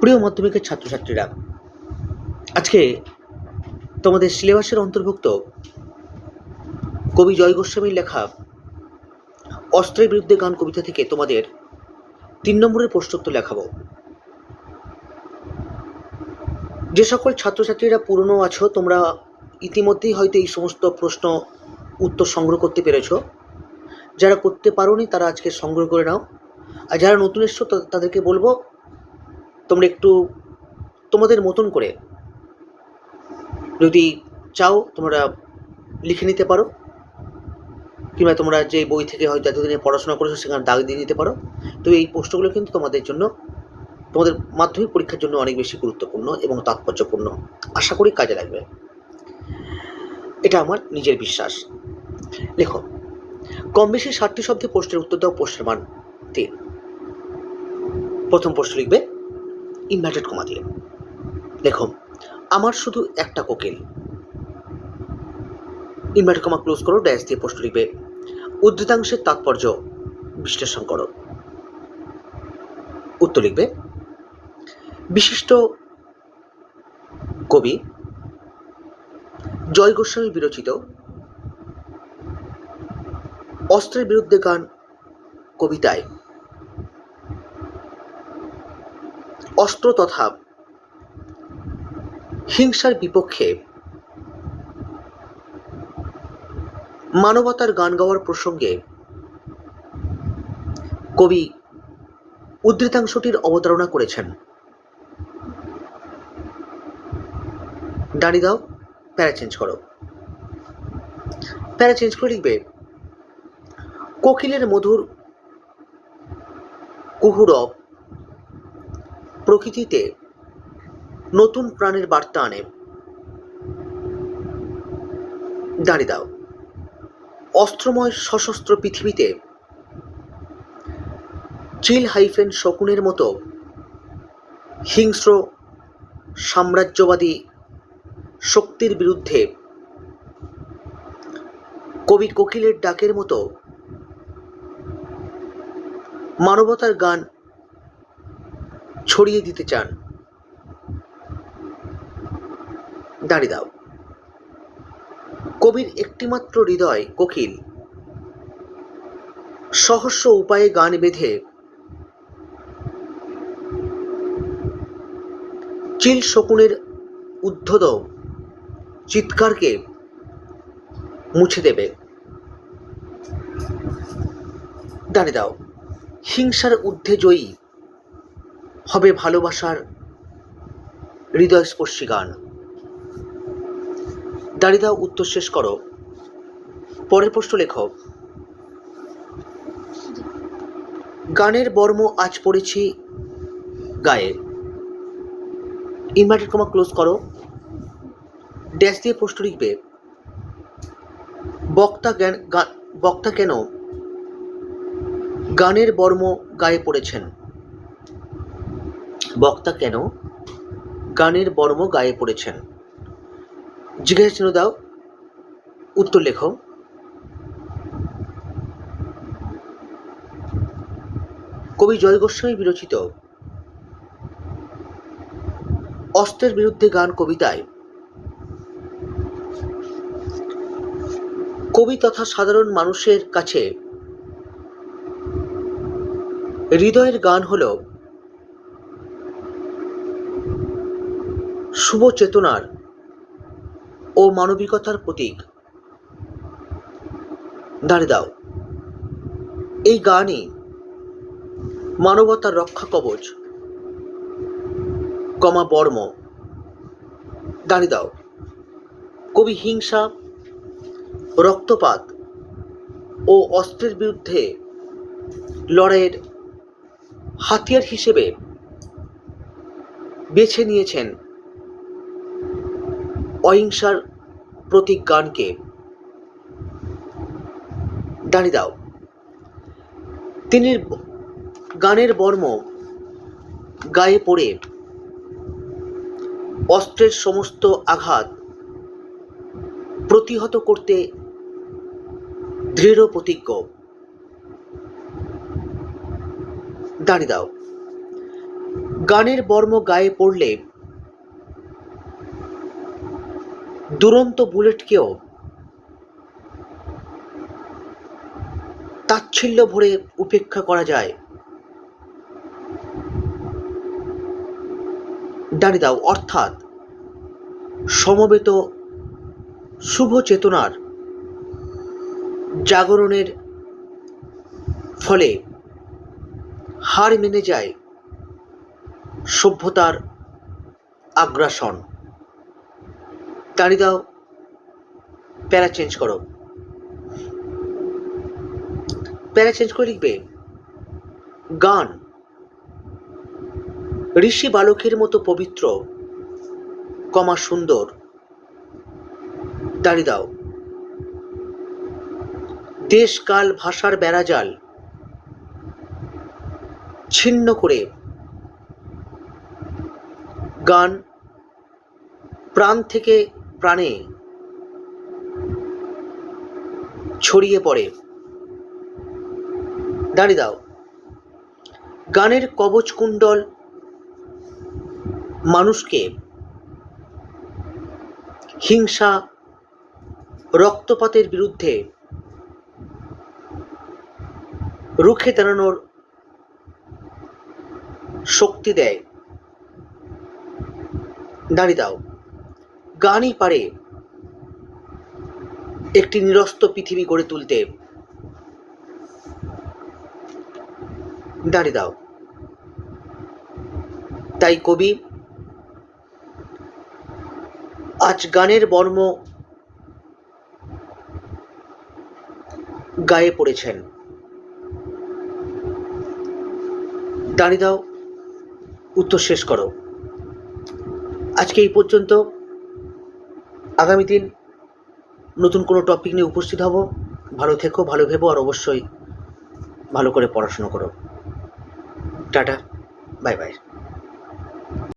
প্রিয় মাধ্যমিকের ছাত্রছাত্রীরা, আজকে তোমাদের সিলেবাসের অন্তর্ভুক্ত কবি জয় গোস্বামীর লেখা অস্ত্রের বিরুদ্ধে গান কবিতা থেকে তোমাদের তিন নম্বরের প্রশ্নোত্তর লেখাবো। যে সকল ছাত্রছাত্রীরা পুরনো আছো, তোমরা ইতিমধ্যেই হয়তো এই সমস্ত প্রশ্ন উত্তর সংগ্রহ করতে পেরেছ। যারা করতে পারোনি, তারা আজকে সংগ্রহ করে নাও। আর যারা নতুন এসছো তাদেরকে বলব তোমরা একটু তোমাদের মতন করে যদি চাও, তোমরা লিখে নিতে পারো। কিংবা তোমরা যে বই থেকে হয়তো এতদিনে পড়াশোনা করেছ, সেখানে দাগ দিয়ে নিতে পারো। তো এই প্রশ্নগুলো কিন্তু তোমাদের জন্য, তোমাদের মাধ্যমিক পরীক্ষার জন্য অনেক বেশি গুরুত্বপূর্ণ এবং তাৎপর্যপূর্ণ। আশা করি কাজে লাগবে। এটা আমার নিজের বিশ্বাস। লেখো কম বেশি ষাটটি শব্দে প্রশ্নের উত্তর দাও, প্রশ্নের মান তিন। প্রথম প্রশ্ন লিখবে ইনভার্টেড কমা দিয়ে। দেখো আমার শুধু একটা কোকিল ইনভার্টেড কমা ক্লোজ করো ড্যাশ দিয়ে প্রশ্ন লিখবে। উদ্ধৃতাংশের তাৎপর্য বিশ্লেষণ করো। উত্তর লিখবে, বিশিষ্ট কবি জয় গোস্বামী বিরচিত অস্ত্রের বিরুদ্ধে গান কবিতায় অস্ত্র তথা হিংসার বিপক্ষে মানবতার গান গাওয়ার প্রসঙ্গে কবি উদ্ধৃতাংশটির অবতারণা করেছেন। দাঁড়িয়ে দাও, প্যারা চেঞ্জ করো। প্যারা চেঞ্জ করে লিখবে, কোকিলের মধুর কুহুরব প্রকৃতিতে নতুন প্রাণের বার্তা আনে। দাঁড়িয়ে দাও। অস্ত্রময় সশস্ত্র পৃথিবীতে চিল হাইফেন শকুনের মতো হিংস্র সাম্রাজ্যবাদী শক্তির বিরুদ্ধে কবি কোকিলের ডাকের মতো মানবতার গান ছড়িয়ে দিতে চান। দাঁড়িয়ে দাও। কবির একটিমাত্র হৃদয় কোকিল। সহস্র উপায়ে গান বেঁধে চিল শকুনের উদ্ধত চিৎকারকে মুছে দেবে। দাঁড়িয়ে দাও। হিংসার ঊর্ধ্বে জয়ী হবে ভালোবাসার হৃদয়স্পর্শী গান। দাঁড়িয়ে উত্তর শেষ করো। পরের প্রশ্ন লেখো। গানের বর্ম আজ পড়েছি গায়ে। ইনভার্টেড কমা ক্লোজ করো। ড্যাশ দিয়ে প্রশ্ন লিখবে। বক্তা জ্ঞান বক্তা কেন গানের বর্ম গায়ে পড়েছেন? বক্তা কেন? গানের বর্ম গায়ে পড়েছেন। জিজ্ঞাসা চিহ্ন দাও। উত্তর লেখো। কবি জয় গোস্বামী বিরচিত। অস্ত্রের বিরুদ্ধে গান কবিতায়। কবি তথা সাধারণ মানুষের কাছে হৃদয়ের গান হল শুভ চেতনার ও মানবিকতার প্রতীক। দাঁড়িয়ে দাও। এই গানই মানবতার রক্ষা কবচ। কমা বর্ম। দাঁড়িয়ে দাও। কবি হিংসা, রক্তপাত ও অস্ত্রের বিরুদ্ধে লড়াইয়ের হাতিয়ার হিসেবে বেছে নিয়েছেন অহিংসার প্রতীক গানকে দাঁড়িয়ে দাও। তিনি গানের বর্ম গায়ে পড়ে অস্ত্রের সমস্ত আঘাত প্রতিহত করতে দৃঢ় প্রতিজ্ঞ। দাঁড়িয়ে দাও। গানের বর্ম গায়ে পড়লে দুরন্ত বুলেটকেও তাচ্ছিল্য ভরে উপেক্ষা করা যায়। দাঁড়িয়ে দাও, অর্থাৎ সমবেত শুভ চেতনার জাগরণের ফলে হার মেনে যায় সভ্যতার আগ্রাসন। দাঁড়িয়ে দাও। প্যারা চেঞ্জ করো। প্যারা চেঞ্জ করে লিখবে, গান। ঋষি বালকের মতো পবিত্র, কমা সুন্দর। দাঁড়িয়ে দাও। দেশ, কাল, ভাষার বেড়াজাল ছিন্ন করে। গান, প্রাণ থেকে প্রাণে ছড়িয়ে পড়ে। দাঁড়িয়ে দাও। গানের কবচ কুণ্ডল মানুষকে হিংসা, রক্তপাতের বিরুদ্ধে রুখে দাঁড়ানোর শক্তি দেয়। দাঁড়িয়ে দাও। গানই পারে একটি নিরস্ত পৃথিবী গড়ে তুলতে। দাঁড়িয়ে দাও। তাই কবি, আজ গানের বর্ম গায়ে পড়েছেন। দাঁড়িয়ে দাও, উত্তর শেষ করো। আজকে এই পর্যন্ত আগামী দিন নতুন কোনো টপিক নিয়ে উপস্থিত হব। ভালো থেকো, ভালো ভেবো, আর অবশ্যই ভালো করে পড়াশুনো করো। Tata bye bye